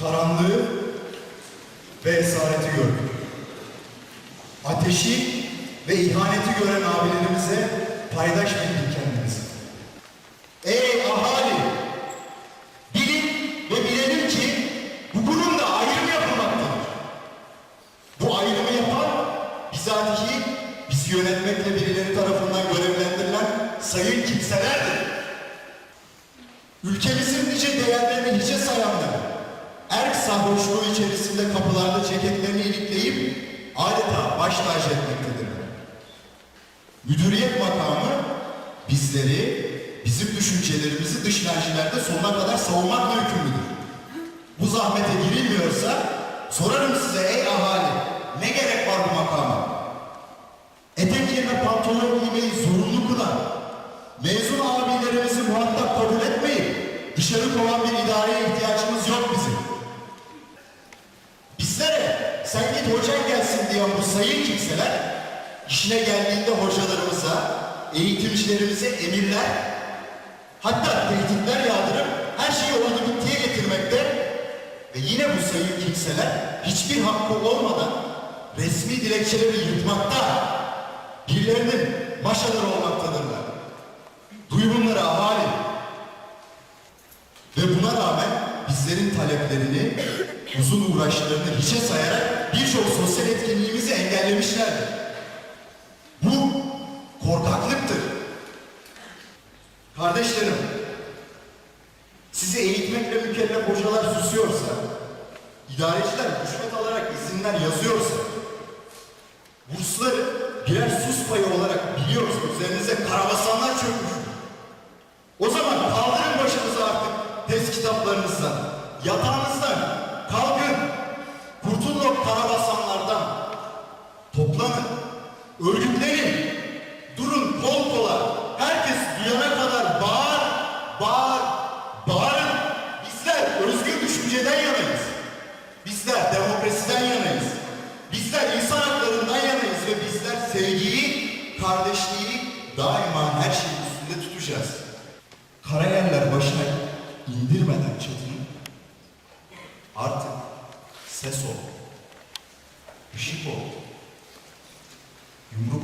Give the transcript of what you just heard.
karanlığı ve esareti gördük. Ateşi ve ihaneti gören abilerimize paydaş bildik kendimizi. Ey ahali! Bilin ve bilelim ki bu kurumda ayrım yapılmaktadır. Bu ayrımı yapan bizatihi bizi yönetmekle birileri tarafından görevlendirilen sayın kimselerdir. Ülkemizin nice değerlerini hiçe erk sarhoşluğu içerisinde kapılarda ceketlerini ilikleyip adeta baş tacı etmektedirler. Müdüriyet makamı bizleri, bizim düşüncelerimizi dış mercilerde sonuna kadar savunmakla yükümlüdür. Bu zahmete girilmiyorsa sorarım size ey ahali ne gerek var bu makama? Etek yerine pantolon giymeyi zorunlu kılan, mezun abilerimizi muhatap kabul etmeyip dışarı kovan gelsin diyen bu sayın kimseler işine geldiğinde hocalarımıza, eğitimcilerimize emirler, hatta tehditler yağdırıp her şeyi oldu bittiye getirmekte ve yine bu sayın kimseler hiçbir hakkı olmadan resmi dilekçeleri yırtmakta, birilerinin maşaları olmaktadırlar. Duy bunları ahali. Ve buna rağmen bizlerin taleplerini, uzun uğraşlarını hiçe sayarak birçok engellemişlerdir. Bu korkaklıktır. Kardeşlerim, sizi eğitmekle mükellef hocalar susuyorsa, idareciler rüşvet alarak izinler yazıyorsa, bursları birer sus payı olarak biliyoruz üzerinize karabasanlar çökmüş. O zaman kaldırın başınızı artık test kitaplarınızdan, yatağınızdan, kalkın, kurtulun o karabasanlardan, örgütlenin, durun kol kola, herkes duyana kadar bağır, bağır, bağırın. Bizler özgür düşünceden yanayız. Bizler demokrasiden yanayız. Bizler insan haklarından yanayız ve bizler sevgiyi, kardeşliği daima her şeyin üstünde tutacağız. Karayerler başına indirmeden çatını artık ses ol, ışık ol, You.